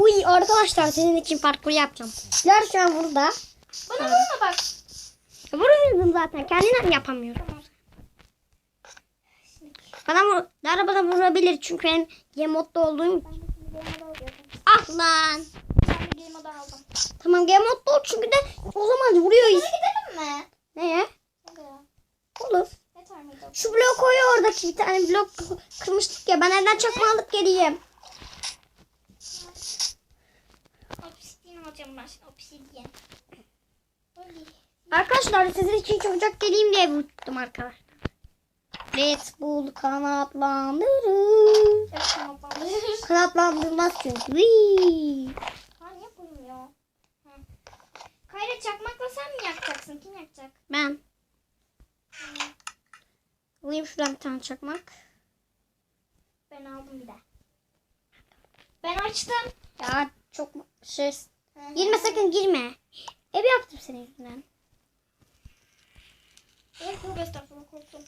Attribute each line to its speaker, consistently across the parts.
Speaker 1: Uy arkadaşlar sizin için parkur yapacağım. Sizler şu an burada.
Speaker 2: Bana vurma bak.
Speaker 1: Vuruyorum zaten. Kendine yapamıyorum. Bana vur. Lara bana vurabilir çünkü benim game modda olduğum. Ah lan.
Speaker 2: Ben de game moda aldım.
Speaker 1: Tamam game modda ol çünkü de o zaman vuruyoruz.
Speaker 2: Hadi gidelim mi?
Speaker 1: Neye? Olur. Şu blok koyuyor oradaki bir tane blok kırmıştık ya. Ben evden çakma alıp geleyim.
Speaker 2: Alacağım ben şimdi. Obsidian. Öyle.
Speaker 1: Arkadaşlar sizin için çabucak geleyim diye tuttum arkadaşlar. Red Bull kanatlandırır.
Speaker 2: Evet, tamam.
Speaker 1: Kanatlandırmaz çünkü. Vii.
Speaker 2: Niye. Kayra çakmakla sen mi yakacaksın? Kim yakacak?
Speaker 1: Ben. Alayım şuradan bir tane çakmak.
Speaker 2: Ben aldım bir de. Ben açtım.
Speaker 1: Ya çok şey. Girme sakın girme. Ev yaptım senin yüzünden.
Speaker 2: Evet, tövbe estağfurullah korktum.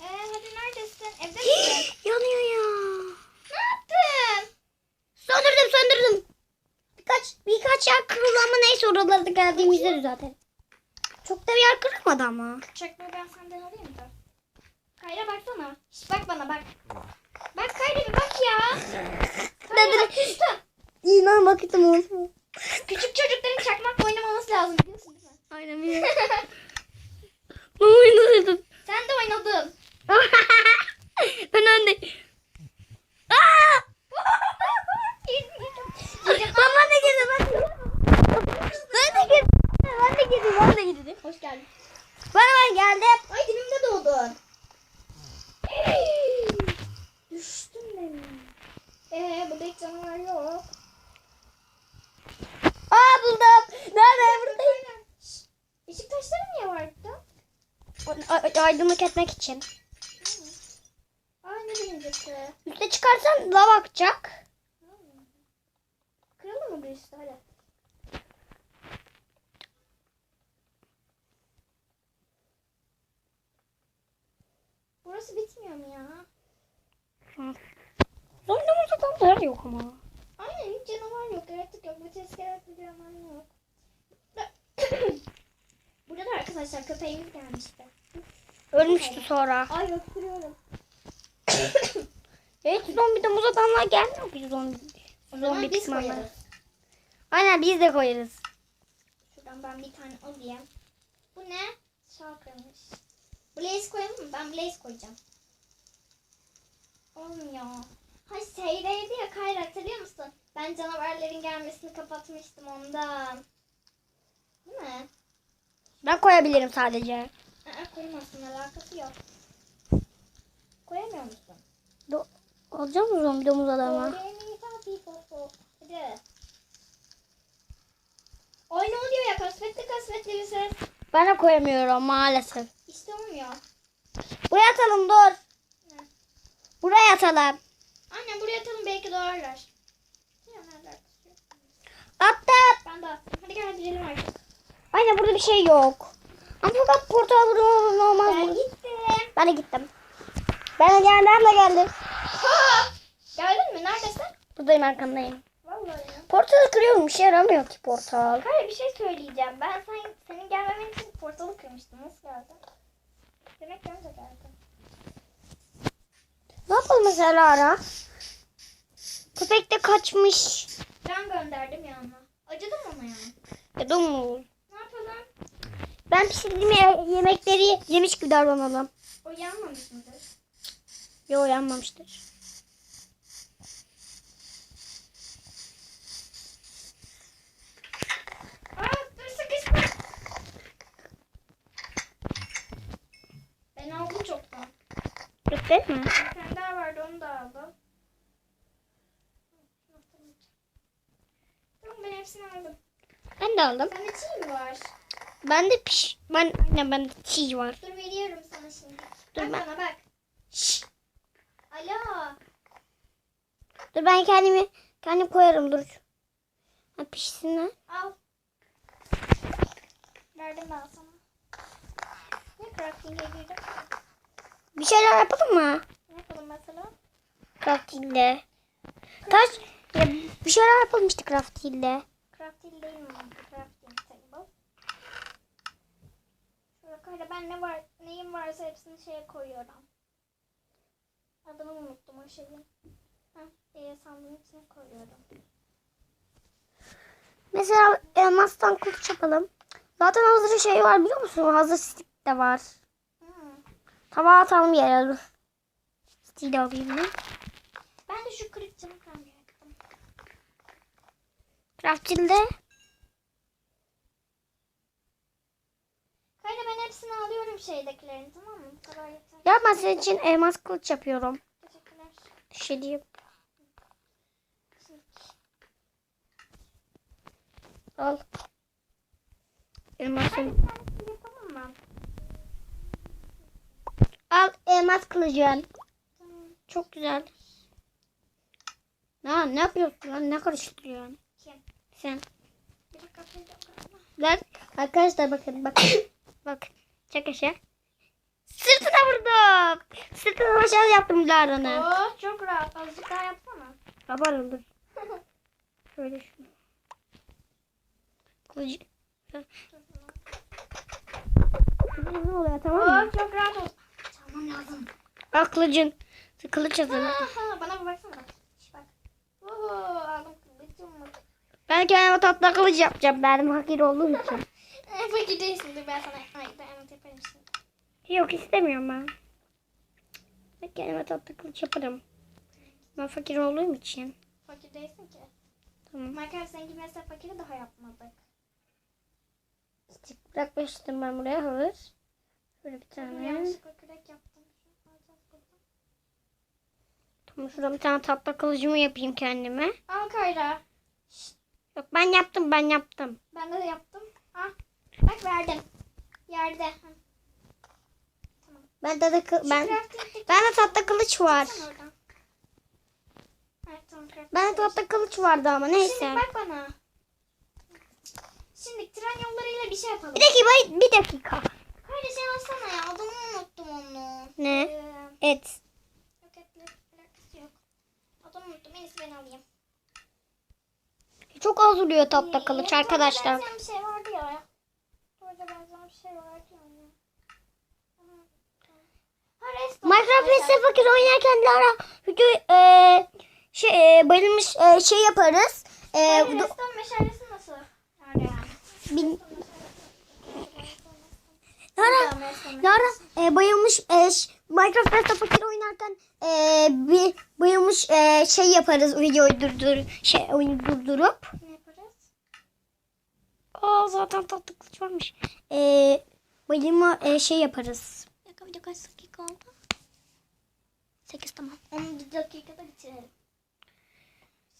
Speaker 2: Ee, hadi neredesin? Evde misin?
Speaker 1: Yanıyor ya.
Speaker 2: ne yaptın?
Speaker 1: Söndürdüm söndürdüm. Birkaç birkaç yer kırıldı ama neyse oraları da geldiğimizde düzeltelim. Çok da bir yer kırılmadı ama.
Speaker 2: Çakmağı ben senden alayım da. Kayra baksana. Şş, bak bana bak. Bak Kayra bir bak ya. Kayra bak küstüm.
Speaker 1: İnan vaktim olsun.
Speaker 2: Küçük çocukların çakmakla oynamaması lazım biliyorsun değil mi?
Speaker 1: Aynen biliyorum. ne oynadım?
Speaker 2: Sen de oynadın.
Speaker 1: ben önde. Aa! Lan ben de girdim ben de Ben de girdim. Ben de girdim. Ben de girdim.
Speaker 2: Hoş geldin.
Speaker 1: Ben ben geldim.
Speaker 2: Ay dibimde doğdun. Düştüm benim. Ee burada hiç canavar yok.
Speaker 1: Aa buldum. Nerede? Buradayım.
Speaker 2: Şşş, Işık taşları niye var burada?
Speaker 1: A- aydınlık etmek için.
Speaker 2: Ay ne birincisi.
Speaker 1: Üste çıkarsan lav akacak.
Speaker 2: Kırıldı mı birisi? Hadi. Burası bitmiyor mu ya?
Speaker 1: Oynamaz adamlar yok ama.
Speaker 2: Aynen hiç canavar yok, yaratık yok, bir tezkere biliyorum yok. Burada da arkadaşlar köpeğimiz gelmişti.
Speaker 1: Ölmüştü sonra.
Speaker 2: Ay öpürüyorum.
Speaker 1: Evet zombi domuz adamlar gelmiyor ki zombi. Zombi pişmanlar. Aynen biz de koyarız.
Speaker 2: Şuradan ben bir tane alayım. Bu ne? Şalkırmış. Blaze koyalım mı? Ben Blaze koyacağım. Olmuyor. Hay seyreydi ya Kayra hatırlıyor musun? Ben canavarların gelmesini kapatmıştım ondan. Değil mi?
Speaker 1: Ben koyabilirim sadece.
Speaker 2: Aa, koymasın alakası yok. Koyamıyor musun?
Speaker 1: Do Alacağım mı zombi domuz adamı?
Speaker 2: Hadi. Ay ne oluyor ya? Kasvetli kasvetli bir ses.
Speaker 1: Ben de koyamıyorum maalesef.
Speaker 2: İşte olmuyor.
Speaker 1: Buraya atalım dur.
Speaker 2: Ne?
Speaker 1: Buraya atalım.
Speaker 2: Annem buraya atalım belki doğarlar.
Speaker 1: Attım.
Speaker 2: Ben de attım. Hadi gel gidelim artık.
Speaker 1: Aynen burada bir şey yok. Ama fakat portal burada olmaz
Speaker 2: Ben
Speaker 1: mı?
Speaker 2: gittim.
Speaker 1: Ben de gittim. Ben de geldim. Ben de geldim.
Speaker 2: Ha! Geldin mi? Neredesin?
Speaker 1: Buradayım arkandayım.
Speaker 2: Vallahi ya.
Speaker 1: Portalı kırıyorum. Bir şey yaramıyor ki portal.
Speaker 2: Hayır bir şey söyleyeceğim. Ben sen, senin gelmemen için portalı kırmıştım. Nasıl geldin? Demek ki önce geldin.
Speaker 1: Ne yapalım mesela ara? Köpek de kaçmış.
Speaker 2: Ben gönderdim ya ona. Acıdım ona yani.
Speaker 1: Ya domuz. Ben pişirdiğim ye- yemekleri yemiş gibi davranalım.
Speaker 2: O yanmamış mıdır?
Speaker 1: Yo yanmamıştır.
Speaker 2: Aa dur sıkışma. Ben aldım çoktan.
Speaker 1: Bitti mi?
Speaker 2: Bir tane daha vardı onu da aldım. Tamam ben hepsini aldım.
Speaker 1: Ben de aldım.
Speaker 2: Sende çiğ mi var?
Speaker 1: Ben de piş... Ben aynen bende çiğ var.
Speaker 2: Dur veriyorum sana şimdi.
Speaker 1: Dur
Speaker 2: bak
Speaker 1: ben-
Speaker 2: bana bak.
Speaker 1: Şşş.
Speaker 2: Alo.
Speaker 1: Dur ben kendimi kendim koyarım dur. Ha pişsinler.
Speaker 2: Al. Verdim ben sana. Ne crafting'e girdim?
Speaker 1: Bir şeyler yapalım mı?
Speaker 2: Ne yapalım mesela?
Speaker 1: Crafting'de. Taş Ya, bir şeyler yapalım işte craft ile.
Speaker 2: Crafting değil mi? Crafting Şurada kayda ben ne var, neyim varsa hepsini şeye koyuyorum. Adını unuttum o şeyin. Heh, e, sandığın içine koyuyorum.
Speaker 1: Mesela elmastan kılıç yapalım. Zaten hazır şey var biliyor musun? Hazır stick de var.
Speaker 2: Hmm.
Speaker 1: Tabağa atalım yere dur. Stick de alayım ben.
Speaker 2: Ben de şu kırık camı kıracaktım. Kayda ben hepsini alıyorum şeydekilerin tamam mı? Bu kadar yeter.
Speaker 1: ya ben senin için elmas kılıç yapıyorum.
Speaker 2: Teşekkürler.
Speaker 1: Şey diyeyim. Al. Elmasın.
Speaker 2: bir tanesini yapalım mı?
Speaker 1: Al elmas kılıcın.
Speaker 2: Tamam.
Speaker 1: Çok güzel. Ne, ne yapıyorsun lan? Ne karıştırıyorsun?
Speaker 2: Kim?
Speaker 1: Sen.
Speaker 2: Bir dakika galiba.
Speaker 1: Lan arkadaşlar bakın bakın. Bak. Çek aşağı. Sırtına vurdum. Sırtına aşağı yaptım Lara'nı.
Speaker 2: Oo çok rahat. Azıcık daha yapsana.
Speaker 1: Kabarım dur. Şöyle şunu. Kılıcı. Ne oluyor tamam mı?
Speaker 2: Oo çok rahat ol. Çalmam lazım.
Speaker 1: Al kılıcın. Kılıç hazırla.
Speaker 2: Aha, bana bir baksana bak. Oo aldım kılıcımı.
Speaker 1: Ben kendime tatlı kılıç yapacağım. Benim fakir olduğum için.
Speaker 2: Fakir değilsin dur ben sana. Ay evet yaparım şimdi.
Speaker 1: Yok istemiyorum ben. Ben kendime tatlı kılıç yaparım. Ben fakir olduğum için.
Speaker 2: Fakir değilsin ki.
Speaker 1: Tamam.
Speaker 2: Minecraft zengin mesela fakiri daha yapmadık.
Speaker 1: Stick bırakmıştım ben buraya hazır. Şöyle bir tane.
Speaker 2: yanlışlıkla kürek yaptım.
Speaker 1: Tamam şurada bir tane tatlı kılıcımı yapayım kendime.
Speaker 2: Al Kayra.
Speaker 1: Yok ben yaptım ben yaptım.
Speaker 2: Ben de yaptım. Ah. Bak verdim. Yerde. Hı.
Speaker 1: Ben de, de ben ben de tatlı kılıç var.
Speaker 2: Sen tamam
Speaker 1: Ben de tatlı kılıç vardı ama neyse.
Speaker 2: Şimdi bak bana. Şimdi tren yollarıyla bir şey yapalım.
Speaker 1: Bir dakika bir dakika.
Speaker 2: Kayra şey alsana ya. Adını unuttum onu.
Speaker 1: Ne?
Speaker 2: Ee,
Speaker 1: Et.
Speaker 2: yok alakası yok. Adını unuttum. En iyisi ben alayım.
Speaker 1: Çok az oluyor tatlı kılıç arkadaşlar.
Speaker 2: bir şey vardı ya. Doğruca benzeyen bir şey
Speaker 1: Minecraft ve Fakir oynarken Lara video e, şey e, bayılmış e, şey yaparız. E,
Speaker 2: Redstone meşalesi nasıl? Yani?
Speaker 1: bin-
Speaker 2: Lara.
Speaker 1: Lara e, bayılmış e, Minecraft ve Fakir oynarken e, bir bayılmış e, şey yaparız videoyu durdur şey oyunu durdurup. Aa zaten tatlı kılıç varmış. E, bayılma e, şey yaparız.
Speaker 2: Bir dakika video kaç dakika oldu? 8 tamam. 10 dakikada bitirelim.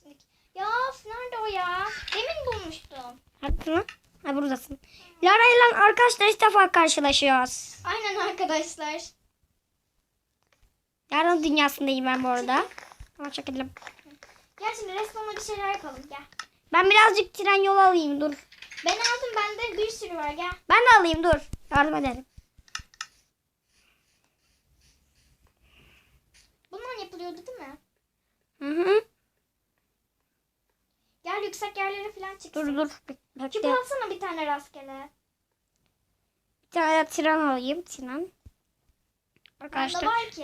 Speaker 2: Şimdi, ya nerede o ya? Demin bulmuştum.
Speaker 1: Haklısın mı? Ha buradasın. Lara ile arkadaşlar ilk defa karşılaşıyoruz.
Speaker 2: Aynen arkadaşlar.
Speaker 1: Yarın dünyasındayım ben bu arada. Ama çekelim.
Speaker 2: Gel şimdi resmana bir şeyler yapalım gel.
Speaker 1: Ben birazcık tren yolu alayım dur.
Speaker 2: Ben aldım bende bir sürü var gel.
Speaker 1: Ben de alayım dur. Yardım ederim.
Speaker 2: Bundan yapılıyordu değil mi?
Speaker 1: Hı hı.
Speaker 2: Gel yüksek yerlere falan çıksın.
Speaker 1: Dur dur. Bek-
Speaker 2: Küp
Speaker 1: Bekle.
Speaker 2: alsana bir tane rastgele.
Speaker 1: Bir tane tren alayım. Tren.
Speaker 2: Bende
Speaker 1: Arkadaşlar.
Speaker 2: var ki.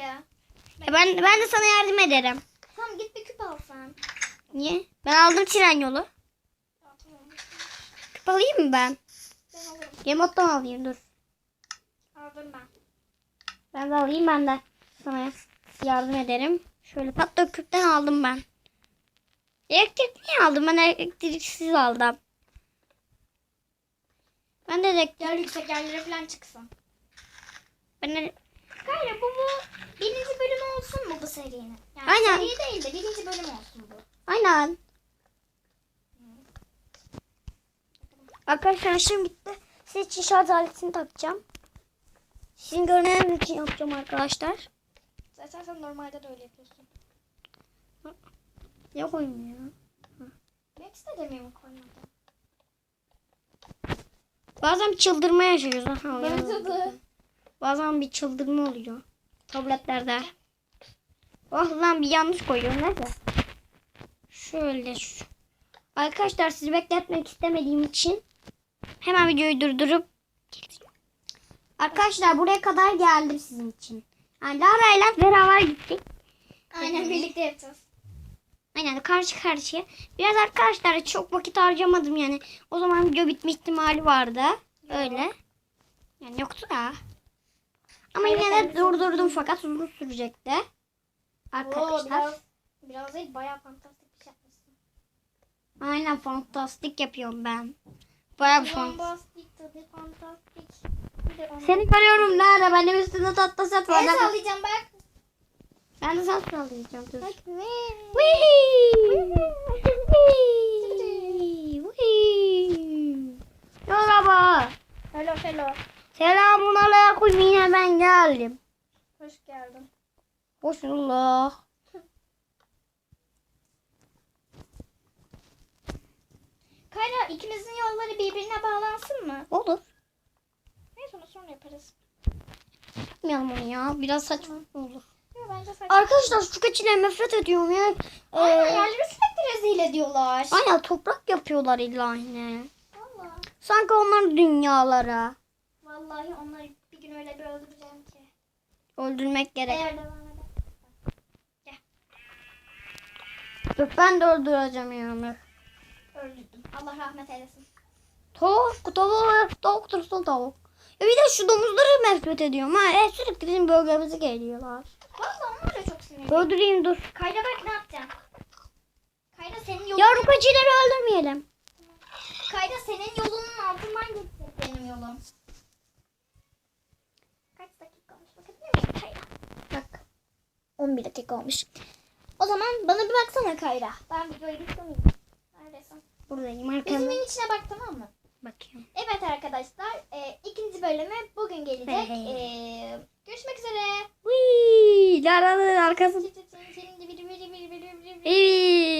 Speaker 1: E Ben, ben de sana yardım ederim.
Speaker 2: Tamam git bir küp al sen.
Speaker 1: Niye? Ben aldım tren yolu. Alayım mı ben?
Speaker 2: Ben alırım.
Speaker 1: Gemottan alayım dur.
Speaker 2: Aldım ben.
Speaker 1: Ben de alayım ben de sana yardım ederim. Şöyle tatlı küpten aldım ben. Elektrikli aldım. Ben elektriksiz aldım. Ben de elektrik...
Speaker 2: Yüksek yerlere falan çıksın.
Speaker 1: Ben de...
Speaker 2: Kayra bu bu birinci bölüm olsun mu bu serinin? Yani
Speaker 1: Aynen.
Speaker 2: seri değil de birinci bölüm olsun bu.
Speaker 1: Aynen. Arkadaşlar şimdi bitti. Siz için şarj aletini takacağım. Sizin görmeniz için yapacağım arkadaşlar.
Speaker 2: Zaten sen normalde de öyle yapıyorsun.
Speaker 1: Ne koyayım ya?
Speaker 2: Max de demiyor mu koymadı?
Speaker 1: Bazen çıldırma yaşıyoruz. Aha,
Speaker 2: Bence
Speaker 1: uyandım.
Speaker 2: de.
Speaker 1: Bazen bir çıldırma oluyor. Tabletlerde. Oh lan bir yanlış koyuyorum. Neyse. Şöyle. Arkadaşlar sizi bekletmek istemediğim için hemen videoyu durdurup Arkadaşlar buraya kadar geldim sizin için. Yani Lara ile beraber gittik.
Speaker 2: Aynen birlikte yapacağız.
Speaker 1: Aynen karşı karşıya. Biraz arkadaşlar çok vakit harcamadım yani. O zaman video bitme ihtimali vardı. Öyle. Yani yoktu da. Ama yine de durdurdum fakat uzun sürecekti. Arkadaşlar.
Speaker 2: biraz, biraz değil bayağı fantastik bir şey yapmışsın.
Speaker 1: Aynen fantastik yapıyorum ben. Bayağı bir.
Speaker 2: Fantastik tadı fantastik. Bir de onu...
Speaker 1: Seni görüyorum nerede? Benim üstünde tatlı set var.
Speaker 2: El sallayacağım bak.
Speaker 1: Ben de sen sallayacağım. Dur.
Speaker 2: Bak.
Speaker 1: Whee! Whee! Whee! Merhaba.
Speaker 2: Hello hello.
Speaker 1: Selamun aleyküm yine ben geldim.
Speaker 2: Hoş geldin.
Speaker 1: Hoş bulduk.
Speaker 2: Kayra ikimizin yolları birbirine bağlansın mı?
Speaker 1: Olur.
Speaker 2: Neyse onu sonra yaparız.
Speaker 1: Yapmayalım onu ya. Biraz saçma olur.
Speaker 2: Yok bence saçma.
Speaker 1: Arkadaşlar şu keçiyle nefret ediyorum ya. Ee,
Speaker 2: Aynen yerleri sürekli rezil ediyorlar.
Speaker 1: aynen toprak yapıyorlar illa yine.
Speaker 2: Valla.
Speaker 1: Sanki onların dünyalara.
Speaker 2: Vallahi onları bir gün öyle bir öldüreceğim ki.
Speaker 1: Öldürmek gerek.
Speaker 2: Eğer devam.
Speaker 1: Dur ben de öldüreceğim yani.
Speaker 2: Öldürdüm. Allah rahmet eylesin.
Speaker 1: Tavuk, tavuk, tavuk dursun tavuk. Ya bir de şu domuzları nefret ediyorum ha. E, sürekli bizim bölgemize geliyorlar.
Speaker 2: Valla onlar da çok sinirli.
Speaker 1: Öldüreyim dur.
Speaker 2: Kayra bak ne yapacağım. Kayra senin yolun,
Speaker 1: Yavru keçileri öldürmeyelim.
Speaker 2: Kayra senin yolunun altından geçecek benim yolum. Kaç dakika olmuş bakabilir miyim Kayra?
Speaker 1: Bak.
Speaker 2: 11 dakika olmuş. O zaman bana bir baksana Kayra. Ben videoyu bitirmeyeyim. Neredesin?
Speaker 1: Buradayım arkamda.
Speaker 2: Gözümün içine bak tamam mı?
Speaker 1: Bakıyorum.
Speaker 2: Evet arkadaşlar e, ikinci bölümü bugün gelecek. E, görüşmek üzere.
Speaker 1: Wii, Lara'nın arkası.
Speaker 2: Çin çin çin çin.
Speaker 1: Wii.